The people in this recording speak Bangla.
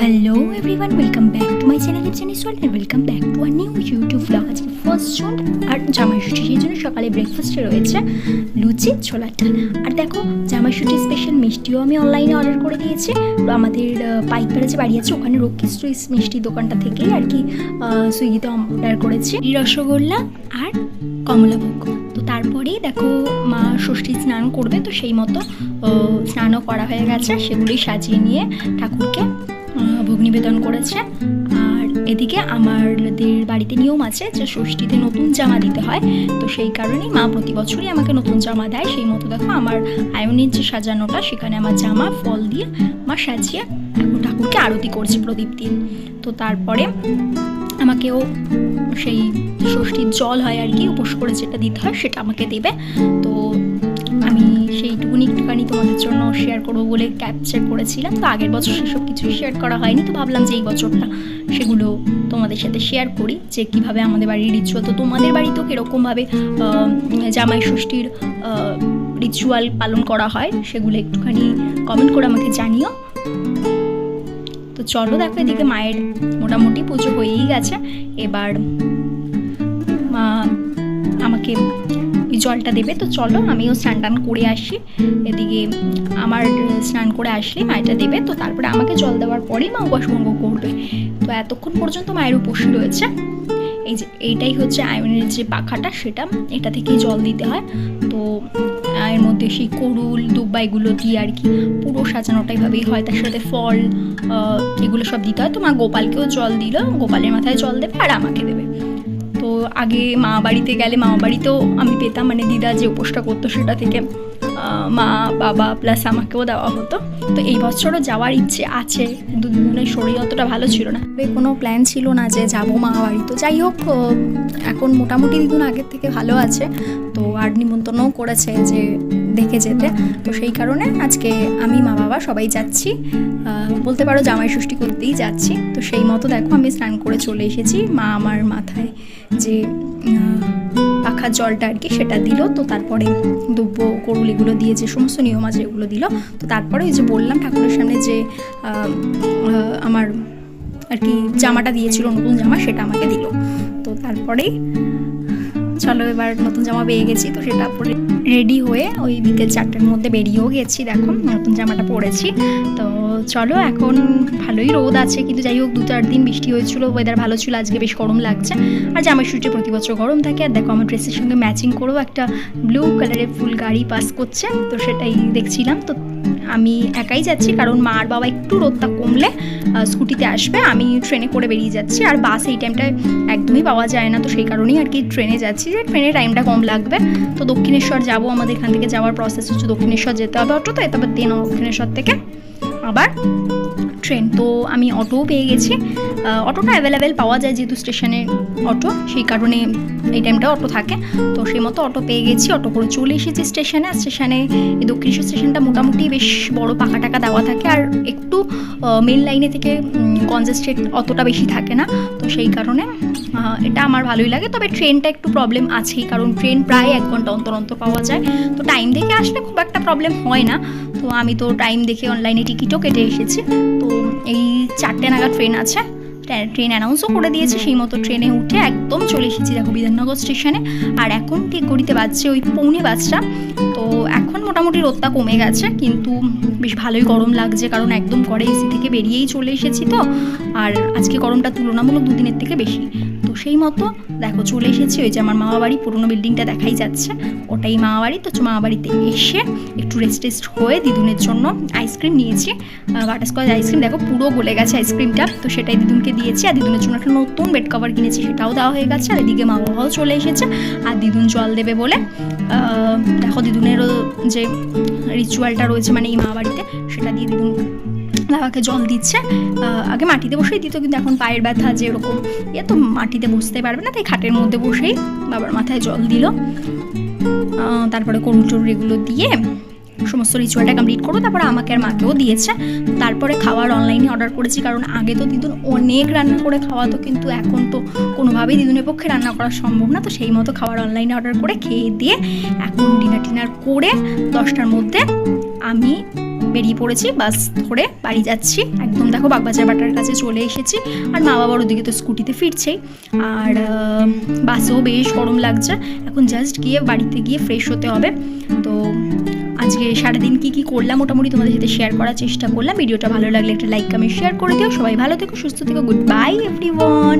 Hello everyone welcome back to my channel channel world and welcome back to our new YouTube blog আজকে ফার্স্ট জুন আর জামাই ষষ্ঠী সেই জন্য সকালে ব্রেকফাস্টে রয়েছে লুচি ছোলার ডাল আর দেখো জামাই ষষ্ঠী স্পেশাল মিষ্টিও আমি অনলাইনে অর্ডার করে দিয়েছি। আমাদের পাইকপাড়া যে বাড়ি আছে, ওখানে রক্ষিস্ট মিষ্টি দোকানটা থেকেই আর কি সুইগিতে অর্ডার করেছি। রসগোল্লা আর কমলাভোগ তো তারপরেই দেখো, মা ষষ্ঠী স্নান করবে, তো সেই মতো স্নানও করা হয়ে গেছে সেগুলি সাজিয়ে নিয়ে ঠাকুরকে নিবেদন করেছে। আর এদিকে আমাদের বাড়িতে নিয়ম আছে যে ষষ্ঠীতে নতুন জামা দিতে হয়। তো সেই কারণেই মা প্রতি বছরই আমাকে নতুন জামা দেয়। সেই মতো দেখো আমার আয়নের যে সাজানোটা, সেখানে আমার জামা, ফল দিয়ে মা সাজিয়ে এখন ঠাকুরকে আরতি করছে প্রদীপ দিন তো তারপরে আমাকেও সেই ষষ্ঠীর জল হয় আর কি, উপোস করে যেটা দিতে হয় সেটা আমাকে দেবে। তো আমি সেইটুকুনি একটুখানি তোমাদের জন্য শেয়ার করব বলে ক্যাপচার করেছিলাম। তো আগের বছর সেসব কিছুই শেয়ার করা হয়নি, তো ভাবলাম যে এই বছরটা সেগুলো তোমাদের সাথে শেয়ার করি, যে কীভাবে আমাদের বাড়ির রিচুয়াল তো তোমাদের বাড়িতেও কীরকমভাবে জামাই ষষ্ঠীর রিচুয়াল পালন করা হয় সেগুলো একটুখানি কমেন্ট করে আমাকে জানিও। তো চলো দেখো এদিকে মায়ের মোটামুটি পুজো হয়েই গেছে। এবার মা আমাকে জলটা দেবে। তো চলো আমিও স্নান টান করে আসি। এদিকে আমার স্নান করে আসলে মায়েরটা দেবে। তো তারপরে আমাকে জল দেওয়ার পরেই মা উপাস ভঙ্গ করবে। তো এতক্ষণ পর্যন্ত মায়ের উপসী রয়েছে। এই যে, এইটাই হচ্ছে আয়নের যে পাখাটা, সেটা এটা থেকেই জল দিতে হয়। তো এর মধ্যে সেই করুল, দুব্বা এগুলো দিয়ে আর কি পুরো সাজানোটা এভাবেই হয়। তার সাথে ফল এগুলো সব দিতে হয়। তো মা গোপালকেও জল দিল। গোপালের মাথায় জল দেবে আর আমাকে দেবে। তো আগে মা বাড়িতে গেলে মা বাড়িতেও আমি পেতাম মানে দিদা যে উপোসটা করতো সেটা থেকে মা, বাবা প্লাস আমাকেও দেওয়া হতো। তো এই বছরও যাওয়ার ইচ্ছে আছে, কিন্তু দুজনের শরীর অতটা ভালো ছিল না। কোনো প্ল্যান ছিল না যে যাব মা বাড়ি। তো যাই হোক এখন মোটামুটি দিদুন আগের থেকে ভালো আছে। তো আর নিমন্ত্রণও করেছে যে দেখে যেতে। তো সেই কারণে আজকে আমি, মা বাবা সবাই যাচ্ছি। বলতে পারো জামাই ষষ্ঠী করতেই যাচ্ছি। তো সেই মতো দেখো আমি স্নান করে চলে এসেছি। মা আমার মাথায় যে পাখার জলটা আর কি সেটা দিল। তো তারপরে দুব্য করুল এগুলো দিয়ে যে সমস্ত নিয়ম আছে এগুলো দিল। তো তারপরে ওই যে বললাম ঠাকুরের সামনে যে আমার আর কি জামাটা দিয়েছিল নতুন জামা সেটা আমাকে দিল। তো তারপরেই চলো এবার নতুন জামা পেয়ে গেছি, তো সেটা পরে রেডি হয়ে ওই বিকেল চারটের মধ্যে বেরিয়েও গেছি। দেখো, নতুন জামাটা পরেছি। তো চলো, এখন ভালোই রোদ আছে, কিন্তু যাই হোক দু চার দিন বৃষ্টি হয়েছিল ওয়েদার ভালো ছিল, আজকে বেশ গরম লাগছে। আর জামাই ষষ্ঠী প্রতি বছর গরম থাকে, আর দেখো, আমার ড্রেসের সঙ্গে ম্যাচিং করেও একটা ব্লু কালারের ফুল গাড়ি পাস করছে, তো সেটাই দেখছিলাম। তো আমি একাই যাচ্ছি, কারণ মা আর বাবা একটু রোদটা কমলে স্কুটিতে আসবে, আমি ট্রেনে করে বেরিয়ে যাচ্ছি, আর বাস এই টাইমটায় একদমই পাওয়া যায় না, তো সেই কারণেই আর কি ট্রেনে যাচ্ছি, যে ট্রেনে টাইমটা কম লাগবে। তো দক্ষিণেশ্বর যাব, আমাদের এখান থেকে যাওয়ার প্রসেস হচ্ছে দক্ষিণেশ্বর যেতে হবে অটোতে, তারপর দেন দক্ষিণেশ্বর থেকে আবার ট্রেন তো আমি অটোও পেয়ে গেছি। অটোটা অ্যাভেলেবেল পাওয়া যায় যেহেতু স্টেশনে অটো সেই কারণে এই টাইমটা অটো থাকে। তো সেই মতো অটো পেয়ে গেছি। অটো করে চলে এসেছি স্টেশনে আর স্টেশনে এই দক্ষিণেশ্বর স্টেশনটা মোটামুটি বেশ বড় পাকা টাকা দেওয়া থাকে। আর একটু মেন লাইনে থেকে কনজেস্টেড অতটা বেশি থাকে না। তো সেই কারণে এটা আমার ভালোই লাগে। তবে ট্রেনটা একটু প্রবলেম আছেই। কারণ ট্রেন প্রায় এক ঘণ্টা অন্তর অন্তর পাওয়া যায়। তো টাইম দেখে আসলে খুব একটা প্রবলেম হয় না। তো আমি তো টাইম দেখে অনলাইনে টিকিটও কেটে এসেছি। তো এই চারটে নাগাদ ট্রেন আছে। ট্রেন অ্যানাউন্সও করে দিয়েছে, সেই মতো ট্রেনে উঠে একদম চলে এসেছি দেখো বিধাননগর স্টেশনে আর এখন ঠিক গড়িতে বাজছে ওই পৌনে বাজটা তো এখন মোটামুটি রোদটা কমে গেছে, কিন্তু বেশ ভালোই গরম লাগছে, কারণ একদম ঘরে এসি থেকে বেরিয়েই চলে এসেছি তো। আর আজকে গরমটা তুলনামূলক দুদিনের থেকে বেশি। তো সেই মতো, দেখো চলে এসেছি, ওই যে আমার মামা বাড়ি, পুরোনো বিল্ডিংটা দেখাই যাচ্ছে। ওটাই মামা বাড়ি, তো মামা বাড়িতে এসে একটু রেস্ট টেস্ট হয়ে দিদুনের জন্য আইসক্রিম নিয়েছি। বাটারস্কচ আইসক্রিম দেখো পুরো গলে গেছে আইসক্রিমটা তো সেটাই দিদুনকে দিয়েছি। আর দিদুনের জন্য একটা নতুন বেড কভার কিনেছি, সেটাও দেওয়া হয়ে গেছে। আর এদিকে মা বাবাও চলে এসেছে, আর দিদুন জল দেবে বলে। দেখো দিদুনেরও যে রিচুয়ালটা রয়েছে মানে এই মা বাড়িতে, সেটা দিয়ে দিদুন বাবাকে জল দিচ্ছে। আগে মাটিতে বসেই দিত, কিন্তু এখন পায়ের ব্যথা যে এরকম, এ তো মাটিতে বসতে পারবে না, তাই খাটের মধ্যে বসেই বাবার মাথায় জল দিল। তারপরে করুল টরুল এগুলো দিয়ে সমস্ত রিচুয়ালটা কমপ্লিট করব তারপরে আমাকে আর মাকেও দিয়েছে। তারপরে খাবার অনলাইনে অর্ডার করেছি, কারণ আগে তো দিদুন অনেক রান্না করে খাওয়াতো, কিন্তু এখন তো কোনোভাবেই দিদুনের পক্ষে রান্না করা সম্ভব না, তো সেই মতো খাবার অনলাইনে অর্ডার করে খেয়ে দিয়ে এখন ডিনার টিনার করে দশটার মধ্যে আমি বেরিয়ে পড়েছি, বাস ধরে বাড়ি যাচ্ছি। একদম দেখো বাগবাজার বাটার কাছে চলে এসেছি। আর মা বাবার ওদিকে তো স্কুটিতে ফিরছেই। আর বাসেও বেশ গরম লাগছে। এখন জাস্ট গিয়ে বাড়িতে গিয়ে ফ্রেশ হতে হবে। তো, আজকে সারাদিন কি কি করলাম মোটামুটি তোমাদের সাথে শেয়ার করার চেষ্টা করলাম। ভিডিওটা ভালো লাগলে একটা লাইক কমেন্ট শেয়ার করে দিও। সবাই ভালো থেকো, সুস্থ থেকো। Good bye everyone